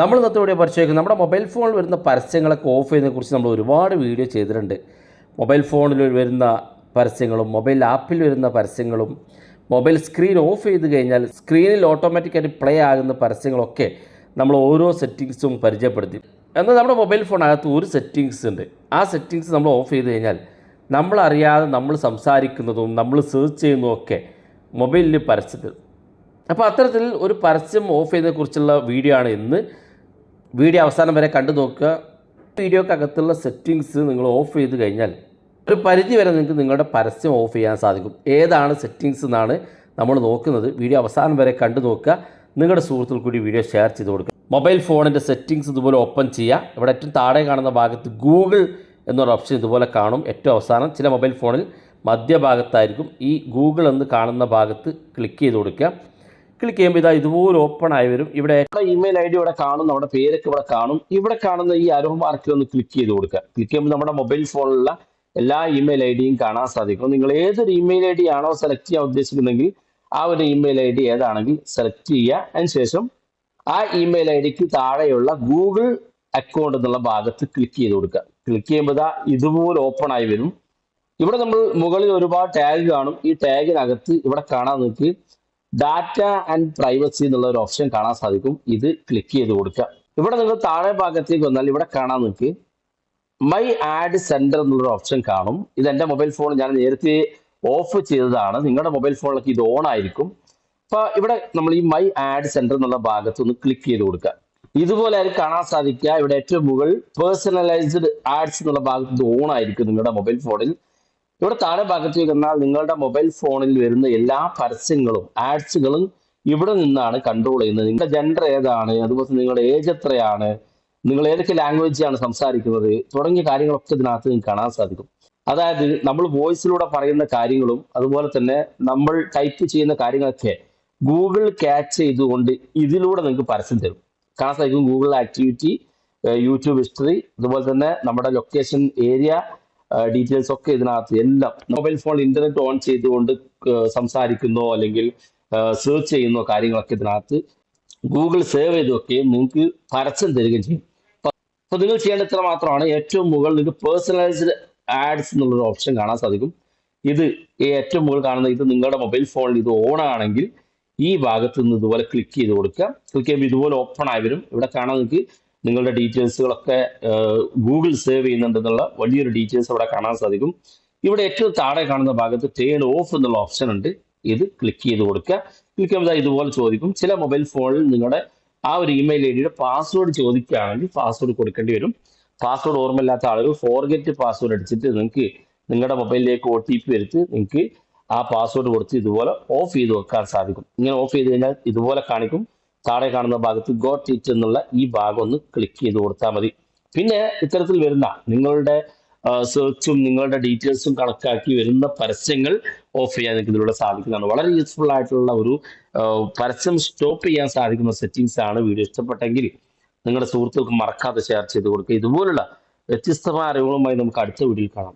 നമ്മൾ ഇന്നത്തെ വീഡിയോ പരിശോധിക്കും നമ്മുടെ മൊബൈൽ ഫോണിൽ വരുന്ന പരസ്യങ്ങളൊക്കെ ഓഫ് ചെയ്യുന്നതിനെക്കുറിച്ച് നമ്മൾ ഒരുപാട് വീഡിയോ ചെയ്തിട്ടുണ്ട്. മൊബൈൽ ഫോണിൽ വരുന്ന പരസ്യങ്ങളും മൊബൈൽ ആപ്പിൽ വരുന്ന പരസ്യങ്ങളും മൊബൈൽ സ്ക്രീൻ ഓഫ് ചെയ്ത് കഴിഞ്ഞാൽ സ്ക്രീനിൽ ഓട്ടോമാറ്റിക്കായിട്ട് പ്ലേ ആകുന്ന പരസ്യങ്ങളൊക്കെ നമ്മൾ ഓരോ സെറ്റിങ്സും പരിചയപ്പെടുത്തി. എന്നാൽ നമ്മുടെ മൊബൈൽ ഫോണകത്ത് ഒരു സെറ്റിങ്സ് ഉണ്ട്. ആ സെറ്റിങ്സ് നമ്മൾ ഓഫ് ചെയ്ത് കഴിഞ്ഞാൽ നമ്മളറിയാതെ നമ്മൾ സംസാരിക്കുന്നതും നമ്മൾ സെർച്ച് ചെയ്യുന്നതും ഒക്കെ മൊബൈലിൽ പരസ്യത്തിൽ. അപ്പോൾ അത്തരത്തിൽ ഒരു പരസ്യം ഓഫ് ചെയ്തതിനെക്കുറിച്ചുള്ള വീഡിയോ ആണ് ഇന്ന് വീഡിയോ അവസാനം വരെ കണ്ടു നോക്കുക. വീഡിയോക്കകത്തുള്ള സെറ്റിങ്സ് നിങ്ങൾ ഓഫ് ചെയ്ത് കഴിഞ്ഞാൽ ഒരു പരിധി വരെ നിങ്ങൾക്ക് നിങ്ങളുടെ പരസ്യം ഓഫ് ചെയ്യാൻ സാധിക്കും. ഏതാണ് സെറ്റിങ്സ് എന്നാണ് നമ്മൾ നോക്കുന്നത്. വീഡിയോ അവസാനം വരെ കണ്ടു നോക്കുക. നിങ്ങളുടെ സുഹൃത്തുക്കൾ കൂടി വീഡിയോ ഷെയർ ചെയ്ത് കൊടുക്കുക. മൊബൈൽ ഫോണിന്റെ സെറ്റിങ്സ് ഇതുപോലെ ഓപ്പൺ ചെയ്യുക. ഇവിടെ ഏറ്റവും താഴെ കാണുന്ന ഭാഗത്ത് ഗൂഗിൾ എന്നൊരു ഓപ്ഷൻ ഇതുപോലെ കാണും. ഏറ്റവും അവസാനം ചില മൊബൈൽ ഫോണിൽ മധ്യഭാഗത്തായിരിക്കും ഈ ഗൂഗിൾ എന്ന് കാണുന്ന ഭാഗത്ത് ക്ലിക്ക് ചെയ്ത് കൊടുക്കുക. ക്ലിക്ക് ചെയ്യുമ്പോൾ ഇതാ ഇതുപോലെ ഓപ്പൺ ആയി വരും. ഇവിടെ ഇമെയിൽ ഐ ഡി ഇവിടെ കാണും നമ്മുടെ പേരൊക്കെ ഇവിടെ കാണും. ഇവിടെ കാണുന്ന ഈ അരോ മാർക്കിൽ ഒന്ന് ക്ലിക്ക് ചെയ്ത് കൊടുക്കുക. ക്ലിക്ക് ചെയ്യുമ്പോൾ നമ്മുടെ മൊബൈൽ ഫോണിലുള്ള എല്ലാ ഇമെയിൽ ഐ ഡിയും കാണാൻ സാധിക്കും. നിങ്ങൾ ഏതൊരു ഇമെയിൽ ഐ ഡി ആണോ സെലക്ട് ചെയ്യാൻ ഉദ്ദേശിക്കുന്നെങ്കിൽ ആ ഒരു ഇമെയിൽ ഐ ഡി ഏതാണെങ്കിൽ സെലക്ട് ചെയ്യുക അതിനുശേഷം ആ ഇമെയിൽ ഐ ഡിക്ക് താഴെയുള്ള ഗൂഗിൾ അക്കൗണ്ട് എന്നുള്ള ഭാഗത്ത് ക്ലിക്ക് ചെയ്ത് കൊടുക്കുക. ക്ലിക്ക് ചെയ്യുമ്പോൾ ഇതാ ഇതുപോലെ ഓപ്പൺ ആയി വരും. ഇവിടെ നമ്മൾ മുകളിൽ ഒരുപാട് ടാഗ് കാണും. ഈ ടാഗിനകത്ത് ഇവിടെ കാണാൻ നിങ്ങൾക്ക് ഡാറ്റ ആൻഡ് പ്രൈവസി എന്നുള്ള ഒരു ഓപ്ഷൻ കാണാൻ സാധിക്കും. ഇത് ക്ലിക്ക് ചെയ്ത് കൊടുക്കുക. ഇവിടെ നിങ്ങൾ താഴെ ഭാഗത്തേക്ക് വന്നാൽ ഇവിടെ കാണാൻ നിൽക്ക് മൈ ആഡ് സെന്റർ എന്നുള്ളൊരു ഓപ്ഷൻ കാണും. ഇത് എന്റെ മൊബൈൽ ഫോൺ ഞാൻ നേരത്തെ ഓഫ് ചെയ്തതാണ്. നിങ്ങളുടെ മൊബൈൽ ഫോണിലൊക്കെ ഇത് ഓൺ ആയിരിക്കും. അപ്പൊ ഇവിടെ നമ്മൾ ഈ മൈ ആഡ് സെന്റർ എന്നുള്ള ഭാഗത്ത് ഒന്ന് ക്ലിക്ക് ചെയ്ത് കൊടുക്കുക. ഇതുപോലെ ആയിരിക്കും കാണാൻ സാധിക്കുക. ഇവിടെ ഏറ്റവും മുകളിൽ പേഴ്സണലൈസ്ഡ് ആഡ്സ് എന്നുള്ള ഭാഗത്ത് ഓൺ ആയിരിക്കും നിങ്ങളുടെ മൊബൈൽ ഫോണിൽ ഇവിടെ താഴെ ഭാഗത്ത് ചെന്നാൽ നിങ്ങളുടെ മൊബൈൽ ഫോണിൽ വരുന്ന എല്ലാ പരസ്യങ്ങളും ആഡ്സുകളും ഇവിടെ നിന്നാണ് കൺട്രോൾ ചെയ്യുന്നത്. നിങ്ങളുടെ ജെൻഡർ ഏതാണ് അതുപോലെ നിങ്ങളുടെ ഏജ് എത്രയാണ് നിങ്ങൾ ഏതൊക്കെ ആണ് സംസാരിക്കുന്നത് തുടങ്ങിയ കാര്യങ്ങളൊക്കെ ഇതിനകത്ത് നിങ്ങൾക്ക് കാണാൻ സാധിക്കും. അതായത് നമ്മൾ വോയിസിലൂടെ പറയുന്ന കാര്യങ്ങളും അതുപോലെ തന്നെ നമ്മൾ ടൈപ്പ് ചെയ്യുന്ന കാര്യങ്ങളൊക്കെ ഗൂഗിൾ ക്യാച്ച് ചെയ്തുകൊണ്ട് ഇതിലൂടെ നിങ്ങൾക്ക് പരസ്യം തരും. കാണാൻ സാധിക്കും ഗൂഗിൾ ആക്ടിവിറ്റി യൂട്യൂബ് ഹിസ്റ്ററി അതുപോലെ തന്നെ നമ്മുടെ ലൊക്കേഷൻ ഏരിയ ഡീറ്റെയിൽസ് ഒക്കെ ഇതിനകത്ത് എല്ലാം മൊബൈൽ ഫോൺ ഇന്റർനെറ്റ് ഓൺ ചെയ്തുകൊണ്ട് സംസാരിക്കുന്നോ അല്ലെങ്കിൽ സെർച്ച് ചെയ്യുന്നോ കാര്യങ്ങളൊക്കെ ഇതിനകത്ത് ഗൂഗിൾ സേവ് ചെയ്തൊക്കെ നിങ്ങൾക്ക് പരസ്യം തരികയും ചെയ്യും. അപ്പൊ നിങ്ങൾ ചെയ്യേണ്ട ഇത്ര മാത്രമാണ് ഏറ്റവും മുകളിൽ നിങ്ങൾക്ക് പേഴ്സണലൈസ്ഡ് ആഡ്സ് എന്നുള്ളൊരു ഓപ്ഷൻ കാണാൻ സാധിക്കും. ഇത് ഏറ്റവും മുകളിൽ കാണുന്ന ഇത് നിങ്ങളുടെ മൊബൈൽ ഫോണിൽ ഇത് ഓൺ ആണെങ്കിൽ ഈ ഭാഗത്ത് നിന്ന് ഇതുപോലെ ക്ലിക്ക് ചെയ്ത് കൊടുക്കുക. ക്ലിക്ക് ചെയ്യുമ്പോൾ ഇതുപോലെ ഓപ്പൺ ആയി വരും. ഇവിടെ കാണാൻ നിങ്ങൾക്ക് നിങ്ങളുടെ ഡീറ്റെയിൽസുകളൊക്കെ ഗൂഗിൾ സേവ് ചെയ്യുന്നുണ്ടെന്നുള്ള വലിയൊരു ഡീറ്റെയിൽസ് അവിടെ കാണാൻ സാധിക്കും. ഇവിടെ ഏറ്റവും താഴെ കാണുന്ന ഭാഗത്ത് ടേൺ ഓഫ് എന്നുള്ള ഓപ്ഷൻ ഉണ്ട്. ഇത് ക്ലിക്ക് ചെയ്ത് കൊടുക്കുക. ക്ലിക്ക് ചെയ്യുമ്പോൾ ഇതുപോലെ ചോദിക്കും. ചില മൊബൈൽ ഫോണിൽ നിങ്ങളുടെ ആ ഒരു ഇമെയിൽ ഐ ഡിയുടെ പാസ്വേഡ് ചോദിക്കുകയാണെങ്കിൽ പാസ്വേഡ് കൊടുക്കേണ്ടി വരും. പാസ്വേഡ് ഓർമ്മയില്ലാത്ത ആളുകൾ ഫോർഗെറ്റ് പാസ്വേഡ് അടിച്ചിട്ട് നിങ്ങൾക്ക് നിങ്ങളുടെ മൊബൈലിലേക്ക് ഒ ടി പി വരുത്തി നിങ്ങൾക്ക് ആ പാസ്വേഡ് കൊടുത്ത് ഇതുപോലെ ഓഫ് ചെയ്ത് വെക്കാൻ സാധിക്കും. ഇങ്ങനെ ഓഫ് ചെയ്ത് കഴിഞ്ഞാൽ ഇതുപോലെ കാണിക്കും. താഴെ കാണുന്ന ഭാഗത്ത് ഗോട്ട് ഇറ്റ് എന്നുള്ള ഈ ഭാഗം ഒന്ന് ക്ലിക്ക് ചെയ്ത് കൊടുത്താൽ മതി. പിന്നെ ഇത്തരത്തിൽ വരുന്ന നിങ്ങളുടെ സെർച്ചും നിങ്ങളുടെ ഡീറ്റെയിൽസും കണക്കാക്കി വരുന്ന പരസ്യങ്ങൾ ഓഫ് ചെയ്യാൻ നിങ്ങൾക്ക് ഇതിലൂടെ സാധിക്കുന്നതാണ്. വളരെ യൂസ്ഫുൾ ആയിട്ടുള്ള ഒരു പരസ്യം സ്റ്റോപ്പ് ചെയ്യാൻ സാധിക്കുന്ന സെറ്റിങ്സ് ആണ് വീഡിയോ ഇഷ്ടപ്പെട്ടെങ്കിൽ നിങ്ങളുടെ സുഹൃത്തുക്കൾക്ക് മറക്കാതെ ഷെയർ ചെയ്ത് കൊടുക്കുക. ഇതുപോലുള്ള വ്യത്യസ്തമായ അറിവുകളുമായി നമുക്ക് അടുത്ത വീഡിയോയിൽ കാണാം.